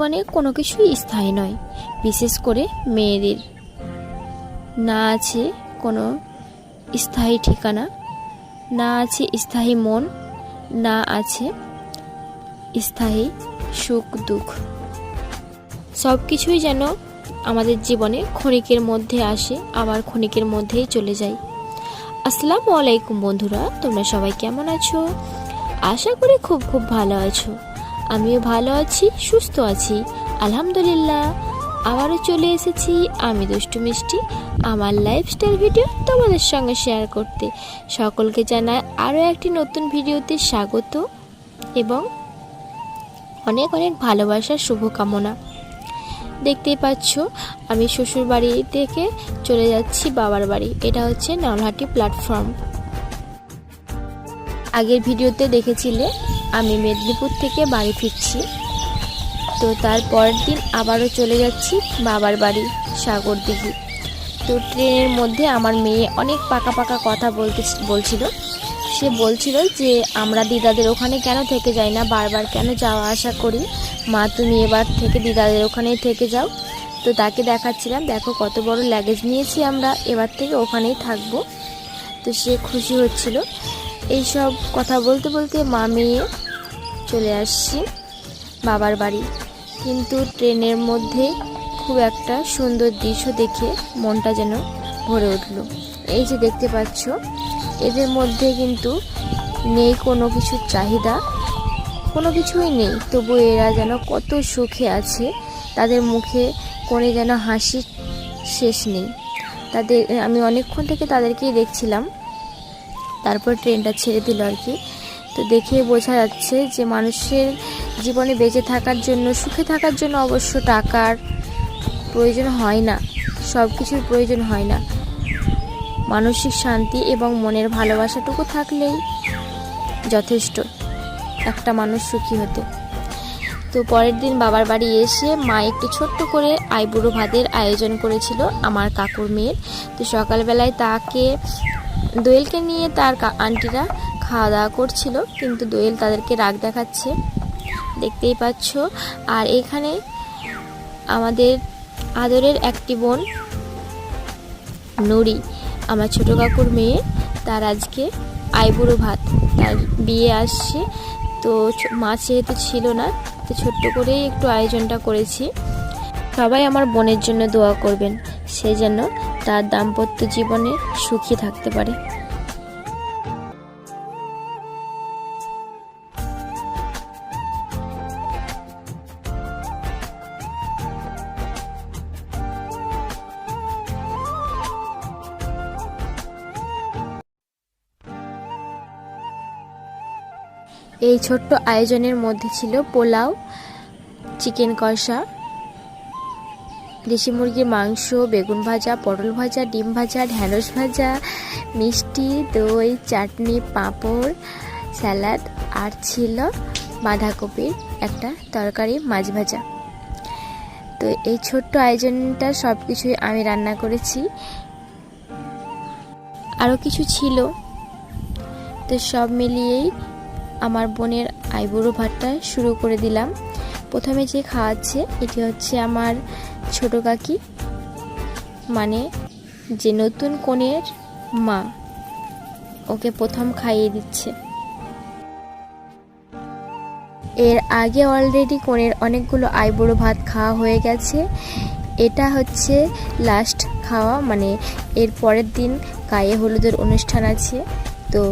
জীবনে কোনো কিছুই স্থায়ী নয়, বিশেষ করে মেয়েদের। না আছে কোনো স্থায়ী ঠিকানা, না আছে স্থায়ী মন, না আছে স্থায়ী সুখ, দুঃখ। সব কিছুই যেন আমাদের জীবনে ক্ষণিকের মধ্যে আসে, আবার ক্ষণিকের মধ্যেই চলে যায়। আসসালামু আলাইকুম বন্ধুরা, তোমরা সবাই কেমন আছো? আশা করি খুব খুব ভালো আছো। আমিও ভালো আছি, সুস্থ আছি। আলহামদুলিল্লাহ, আবারও চলে এসেছি আমি দুষ্টু মিষ্টি, আমার লাইফস্টাইল ভিডিও তোমাদের সঙ্গে শেয়ার করতে। সকলকে জানাই আরও একটি নতুন ভিডিওতে স্বাগত এবং অনেক অনেক ভালোবাসার শুভকামনা। দেখতেই পাচ্ছ, আমি শ্বশুর বাড়ি থেকে চলে যাচ্ছি বাবার বাড়ি। এটা হচ্ছে নলহাটি প্ল্যাটফর্ম আগের ভিডিওতে দেখেছিলে, আমি মেদিনীপুর থেকে বাড়ি ফিরছি। তো তার পরের দিন আবারও চলে যাচ্ছি বাবার বাড়ি, সাগর দিঘি। তো ট্রেনের মধ্যে আমার মেয়ে অনেক পাকা পাকা কথা বলতে বলছিল। সে বলছিল যে, আমরা দিদাদের ওখানে কেন থেকে যাই না? বারবার কেন যাওয়া আসা করি? মা, তুমি এবার থেকে দিদাদের ওখানেই থেকে যাও। তো তাকে দেখাচ্ছিলাম, দেখো কত বড় লাগেজ নিয়েছি আমরা, এবার থেকে ওখানেই থাকব। তো সে খুশি হচ্ছিল। এইসব কথা বলতে বলতে মা মেয়ে চলে আসছি বাবার বাড়ি। কিন্তু ট্রেনের মধ্যে খুব একটা সুন্দর দৃশ্য দেখে মনটা যেন ভরে উঠল। এই যে দেখতে পাচ্ছ, এদের মধ্যে কিন্তু নেই কোনো কিছুর চাহিদা, কোনো কিছুই নেই। তবু এরা যেন কত সুখে আছে, তাদের মুখে কোনো যেন হাসির শেষ নেই। তাদের, আমি অনেকক্ষণ থেকে তাদেরকেই দেখছিলাম। তারপর ট্রেনটা ছেড়ে দিল আর কি। তো দেখে বোঝা যাচ্ছে যে মানুষের জীবনে বেঁচে থাকার জন্য, সুখে থাকার জন্য অবশ্য টাকার প্রয়োজন হয় না। সব কিছুর প্রয়োজন হয় না। মানসিক শান্তি এবং মনের ভালোবাসাটুকু থাকলেই যথেষ্ট একটা মানুষ সুখী হতে। তো পরের দিন বাবার বাড়ি এসে মা একটু ছোট্ট করে আইবুড়ো ভাতের আয়োজন করেছিল আমার কাকুর মেয়ের। তো সকালবেলায় তাকে দোয়েলকে নিয়ে তার আন্টিরা খাওয়া দাওয়া করছিল, কিন্তু দোয়েল তাদেরকে রাগ দেখাচ্ছে। দেখতেই পাচ্ছ, আর এখানে আমাদের আদরের একটি বোন, নুরি, আমার ছোট কাকুর মেয়ে। তার আজকে আইবুড়ো ভাত, তার বিয়ে আসছে। তো মা যেহেতু ছিল না, তো ছোট্ট করেই একটু আয়োজনটা করেছি। সবাই আমার বোনের জন্য দোয়া করবেন সে যেন তার দাম্পত্য জীবনে সুখী থাকতে পারে। এই ছোট্ট আয়োজনের মধ্যে ছিল পোলাও চিকেন কষা দেশি মুরগির মাংস, বেগুন ভাজা, পটল ভাজা, ডিম ভাজা, ঢ্যাঁড়স ভাজা, মিষ্টি, দই, চাটনি, পাঁপড়, স্যালাড আর ছিল বাঁধাকপির একটা তরকারি, মাছ ভাজা। তো এই ছোট্ট আয়োজনটা সব কিছুই আমি রান্না করেছি। আরও কিছু ছিল। তো সব মিলিয়েই আমার বোনের আইবুড়ো ভাতটা শুরু করে দিলাম। প্রথমে যে খাওয়াচ্ছে, এটি হচ্ছে আমার ছোট কাকি মানে যে নতুন কনের মা, ওকে প্রথম খাইয়ে দিচ্ছে। এর আগে অলরেডি কনের অনেকগুলো আইবুড়ো ভাত খাওয়া হয়ে গেছে। এটা হচ্ছে লাস্ট খাওয়া মানে এর পরের দিন গায়ে হলুদের অনুষ্ঠান আছে। তো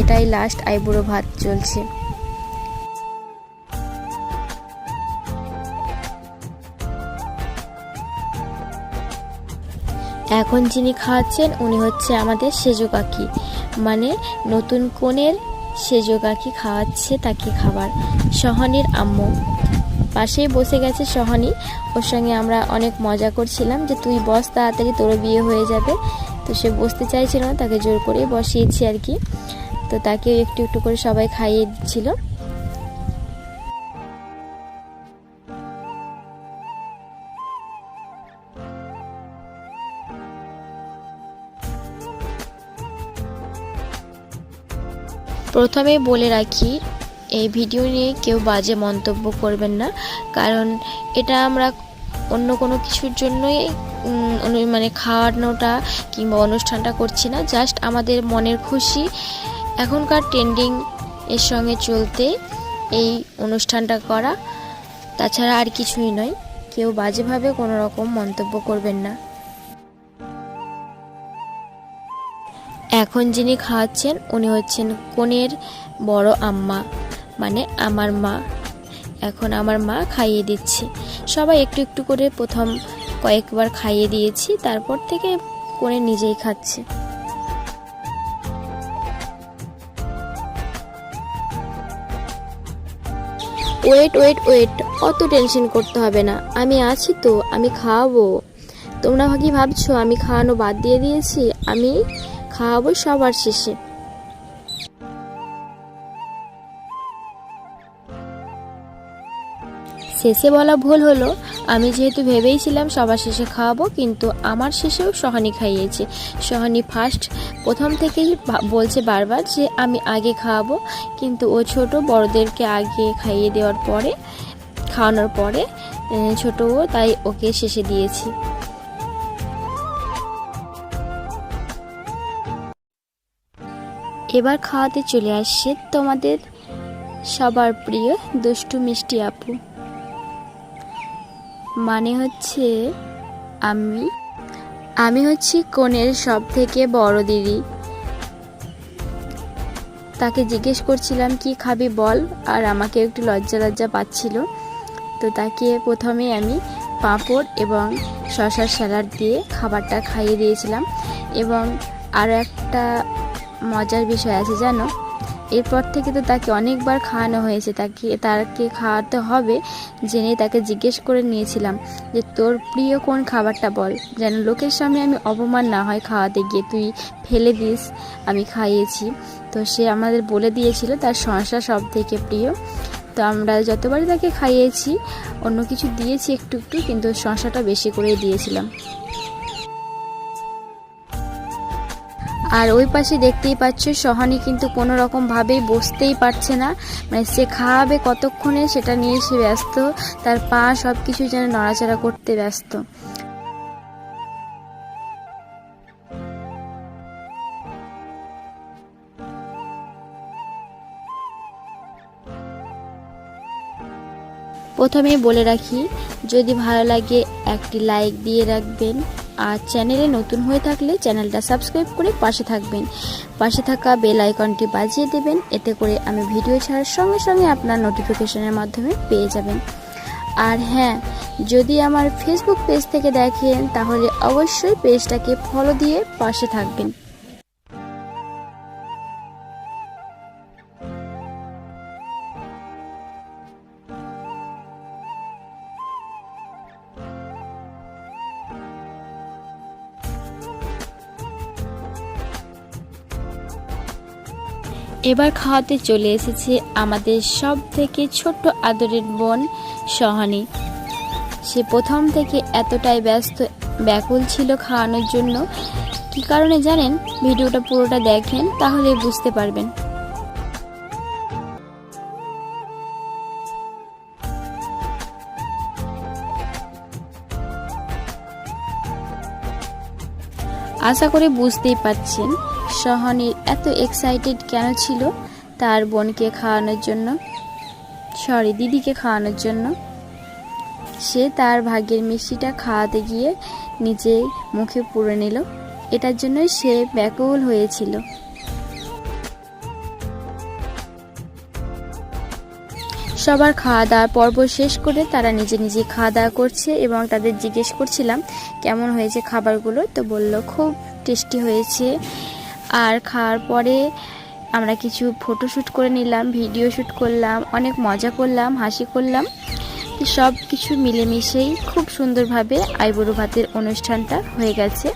এটাই লাস্ট আইবুড়ো ভাত চলছে। এখন যিনি খাওয়াচ্ছেন, উনি হচ্ছে আমাদের সেজো কাকি। মানে নতুন কনের সেজো কাকি খাওয়াচ্ছে তাকে খাবার। সহনির আম্মু। পাশেই বসে গেছে সহনি। ওর সঙ্গে আমরা অনেক মজা করছিলাম যে, তুই বস, তাড়াতাড়ি তোর বিয়ে হয়ে যাবে। তো সে বসতে চাইছিল না, তাকে জোর করে বসিয়েছি আর কি। তো তাকে একটু একটু করে সবাই খাইয়ে দিচ্ছিল। প্রথমে বলে রাখি, এই ভিডিও নিয়ে কেউ বাজে মন্তব্য করবেন না। কারণ এটা আমরা অন্য কোনো কিছুর জন্যই মানে খাওয়ানোটা কিংবা অনুষ্ঠানটা করছি না। জাস্ট আমাদের মনের খুশি। এখনকার ট্রেন্ডিং এর সঙ্গে চলতে এই অনুষ্ঠানটা করা, তাছাড়া আর কিছুই নয়। কেউ বাজেভাবে কোনো রকম মন্তব্য করবেন না। এখন যিনি খাওয়াচ্ছেন, উনি হচ্ছেন কনের বড় আম্মা মানে আমার মা। এখন আমার মা খাইয়ে দিচ্ছে। সবাই একটু একটু করে প্রথম কয়েকবার খাইয়ে দিয়েছি, তারপর থেকে কনে নিজেই খাচ্ছে। ওয়েট ওয়েট ওয়েট, অত টেনশন করতে হবে না। আমি আছি তো, আমি খাওয়াবো। তোমরা কি ভাবছ, আমি খাওয়ানো বাদ দিয়ে দিয়েছি? আমি খাওয়াবো সবার শেষে। শেষে বলা ভুল হলো, আমি যেহেতু ভেবেইছিলাম সবার শেষে খাওয়াবো, কিন্তু আমার শেষেও সহানি খাইয়েছে। সহানি ফার্স্ট প্রথম থেকেই বলছে বারবার যে আমি আগে খাওয়াবো, কিন্তু ও ছোট, বড়দেরকে আগে খাইয়ে দেওয়ার পরে, খাওয়ানোর পরে ছোট ও তাই ওকে শেষে দিয়েছি। এবার খাওয়াতে চলে আসছে তোমাদের সবার প্রিয় দুষ্টু মিষ্টি আপু। মানে হচ্ছে আমি আমি হচ্ছি কনের সব থেকে বড় দিদি। তাকে জিজ্ঞেস করছিলাম, কি খাবি বল? আর আমাকে একটু লজ্জা লজ্জা পাচ্ছিল। তো তাকে প্রথমে আমি পাঁপড় এবং শশার স্যালাড দিয়ে খাবারটা খাইয়ে দিয়েছিলাম। এবং আরও একটা মজার বিষয় আছে, জানো? এরপর থেকে তো তাকে অনেকবার খাওয়ানো হয়েছে। তাকে তাকে খাওয়াতে হবে জেনে তাকে জিজ্ঞেস করে নিয়েছিলাম যে, তোর প্রিয় কোন খাবারটা বল? যেন লোকের সামনে আমি অপমান না হয় খাওয়াতে গিয়ে। তুই ফেলে দিস, আমি খাইয়েছি। তো সে আমাদের বলে দিয়েছিল, তার সংসার সব থেকে প্রিয়। তো আমরা যতবারই তাকে খাইয়েছি, অন্য কিছু দিয়েছি একটু একটু, কিন্তু শশাটা বেশি করে দিয়েছিলাম। আর ওই পাশে দেখতেই পাচ্ছ, সহানি কিন্তু কোনো রকম ভাবেই বসতেই পারছে না। মানে সে খাওয়াবে কতক্ষণে সেটা নিয়ে সে ব্যস্ত, তার পা সব কিছু যেন নড়াচড়া করতে ব্যস্ত। প্রথমে বলে রাখি, যদি ভালো লাগে একটি লাইক দিয়ে রাখবেন। আর চ্যানেলে নতুন হয়ে থাকলে চ্যানেলটা সাবস্ক্রাইব করে পাশে থাকবেন। পাশে থাকা বেল আইকনটি বাজিয়ে দেবেন, এতে করে আমি ভিডিও ছাড়ার সঙ্গে সঙ্গে আপনার নোটিফিকেশনের মাধ্যমে পেয়ে যাবেন। আর হ্যাঁ যদি আমার ফেসবুক পেজ থেকে দেখেন, তাহলে অবশ্যই পেজটাকে ফলো দিয়ে পাশে থাকবেন। এবার খাওয়াতে চলে এসেছে আমাদের সব থেকে ছোট্ট আদরের বোন সহানি। সে প্রথম থেকে এতটাই ব্যস্ত, ব্যাকুল ছিল খাওয়ানোর জন্য। কি কারণে জানেন? ভিডিওটা পুরোটা দেখেন, তাহলে বুঝতে পারবেন। আশা করে বুঝতেই পারছেন। সহনীর এত এক্সাইটেড কেন ছিল তার বোনকে খাওয়ানোর জন্য? সরি দিদিকে খাওয়ানোর জন্য। সে তার ভাগ্যের মিষ্টিটা খাওয়াতে গিয়ে নিজেই মুখে পুরে নিল। এটার জন্যই সে ব্যাকুল হয়েছিল। সবার খাওয়া দাওয়ার পর্ব শেষ করে তারা নিজে নিজে খাওয়া দাওয়া করছে এবং তাদের জিজ্ঞেস করছিলাম, কেমন হয়েছে খাবারগুলো? তো বলল, খুব টেস্টি হয়েছে। আর খাওয়ার পরে আমরা কিছু ফটোশ্যুট করে নিলাম ভিডিও শ্যুট করলাম, অনেক মজা করলাম, হাসি করলাম। সব কিছু মিলেমিশেই খুব সুন্দরভাবে আইবুড়ো ভাতের অনুষ্ঠানটা হয়ে গেছে।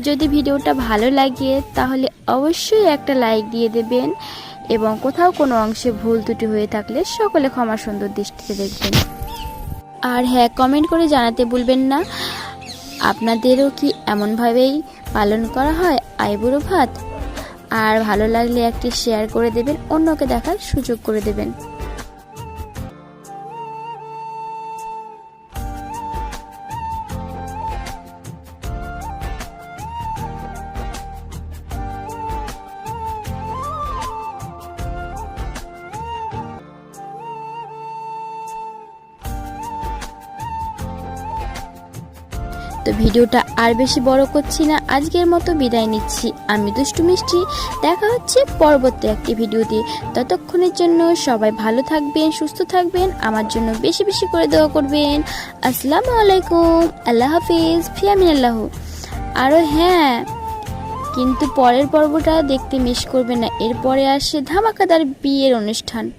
যদি ভিডিওটা ভালো লাগে, তাহলে অবশ্যই একটা লাইক দিয়ে দেবেন এবং কোথাও কোনো অংশে ভুল ত্রুটি হয়ে থাকলে সকলে ক্ষমা সুন্দর দৃষ্টিতে দেখবেন। আর হ্যাঁ কমেন্ট করে জানাতে ভুলবেন না। আপনাদেরও কি এমনভাবেই পালন করা হয় আইবুড়ো ভাত? আর ভালো লাগলে একটি শেয়ার করে দেবেন অন্যকে দেখার সুযোগ করে দেবেন। ভিডিওটা আর বেশি বড় করছি না। আজকের মতো বিদায় নিচ্ছি। আমি দুষ্টু মিষ্টি। দেখা হচ্ছে পরবর্তী একটি ভিডিও দিয়ে ততক্ষণের জন্য সবাই ভালো থাকবেন, সুস্থ থাকবেন, আমার জন্য বেশি বেশি করে দোয়া করবেন। আসসালামু আলাইকুম। আল্লাহ হাফিজ। ফিয়ামিন আল্লাহ। আরও হ্যাঁ কিন্তু পরের পর্বটা দেখতে মিস করবে না। এরপরে আসে ধামাকাদার বিয়ের অনুষ্ঠান।